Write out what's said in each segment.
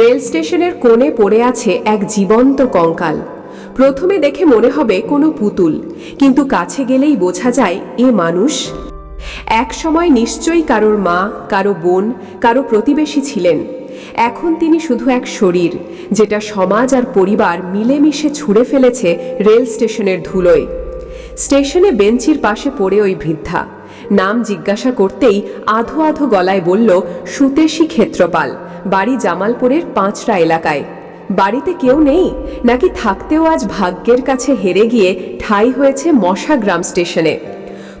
Rail স্টেশনের কোণে পড়ে আছে এক জীবন্ত কঙ্কাল। প্রথমে দেখে মনে হবে কোনো পুতুল, কিন্তু কাছে গেলেই বোঝা যায় এ মানুষ। এক সময় নিশ্চয়ই কারোর মা, কারও বোন, কারও প্রতিবেশী ছিলেন। এখন তিনি শুধু এক শরীর, যেটা সমাজ আর পরিবার মিলেমিশে ছুঁড়ে ফেলেছে রেল স্টেশনের ধুলোয়। স্টেশনে বেঞ্চির পাশে পড়ে ওই বৃদ্ধা। নাম জিজ্ঞাসা করতেই আধো আধো গলায় বলল, সুতেশী ক্ষেত্রপাল, বাড়ি জামালপুরের পাঁচটা এলাকায়। বাড়িতে কেউ নেই? নাকি থাকতেও আজ ভাগ্যের কাছে হেরে গিয়ে ঠাঁই হয়েছে মশাগ্রাম স্টেশনে?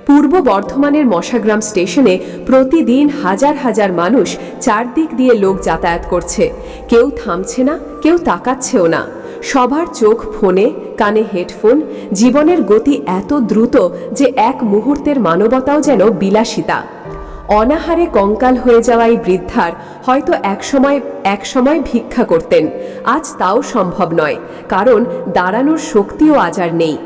পূর্ব বর্ধমানের মশাগ্রাম স্টেশনে প্রতিদিন হাজার হাজার মানুষ চারদিক দিয়ে লোক যাতায়াত করছে। কেউ থামছে না, কেউ তাকাচ্ছেও না। সবার চোখ ফোনে, কানে হেডফোন, জীবনের গতি এত দ্রুত যে এক মুহূর্তের মানবতাও যেন বিলাসিতা। অনাহারে কঙ্কাল হয়ে যাওয়া এই বৃদ্ধার হয়তো একসময় একসময় ভিক্ষা করতেন। আজ তাও সম্ভব নয়, কারণ দাঁড়ানোর শক্তিও আজ আর নেই।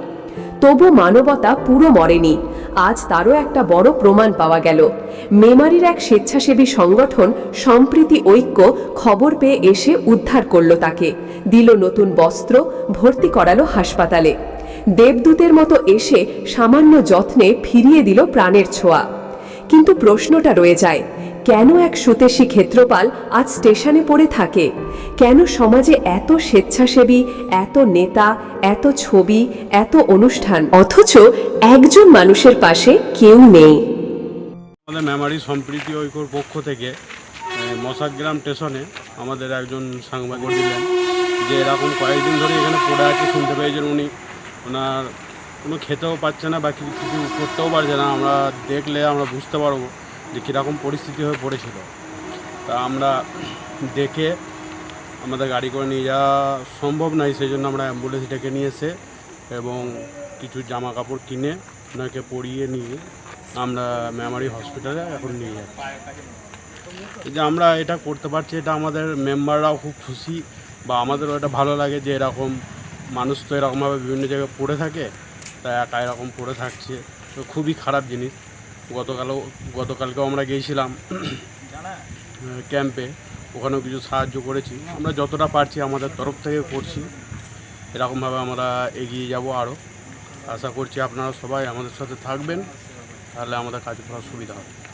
তবু মানবতা পুরো মরেনি আজ তারও একটা বড় প্রমাণ পাওয়া গেল। মেমারির এক স্বেচ্ছাসেবী সংগঠন সম্প্রীতি ঐক্য খবর পেয়ে এসে উদ্ধার করল তাকে। দিল নতুন বস্ত্র, ভর্তি করালো হাসপাতালে। দেবদূতের মতো এসে সামান্য যত্নে ফিরিয়ে দিল প্রাণের ছোঁয়া। কিন্তু প্রশ্নটা রয়ে যায় কেন এক সুতেশী ক্ষেত্রপাল আজ স্টেশনে পড়ে থাকে? কেন সমাজে এত স্বেচ্ছাসেবী, এত নেতা, এত ছবি, এত অনুষ্ঠান? অথচ একজন মানুষের পাশে কেউ নেই। আমাদের মেমারি সম্প্রীতি ঐক্যর পক্ষ থেকে মশাগ্রাম স্টেশনে আমাদের একজন সাংবাদিক দিলেন যে এরকম কয়েকদিন ধরে এখানে পড়ে আছে, শুনতে পেয়েছেন উনি। ওনার কোনো খেতেও পাচ্ছে না বা কিছু করতেও পারছে না। আমরা দেখলে আমরা বুঝতে পারব। যে কীরকম পরিস্থিতি হয়ে পড়েছিল। তা আমরা দেখে আমাদের গাড়ি করে নিয়ে যাওয়া সম্ভব নয়, সেই জন্য আমরা অ্যাম্বুলেন্স ডেকে নিয়ে এসে এবং কিছু জামা কাপড় কিনে ওনাকে পরিয়ে নিয়ে আমরা মেমারি হসপিটালে এখন নিয়ে এই যে আমরা এটা করতে পারছি, এটা আমাদের মেম্বাররাও খুব খুশি বা আমাদেরও এটা ভালো লাগে যে এরকম মানুষ তো এরকমভাবে বিভিন্ন জায়গায় পড়ে থাকে, তা একা এরকম পড়ে থাকছে। তো খুবই খারাপ জিনিস। গতকালও, গতকালকেও আমরা গিয়েছিলাম ক্যাম্পে। ওখানেও কিছু সাহায্য করেছি। আমরা যতটা পারছি আমাদের তরফ থেকে করছি। এরকমভাবে আমরা এগিয়ে যাব আরও। আশা করছি আপনারা সবাই আমাদের সাথে থাকবেন। তাহলে আমাদের কাজ করার সুবিধা হবে।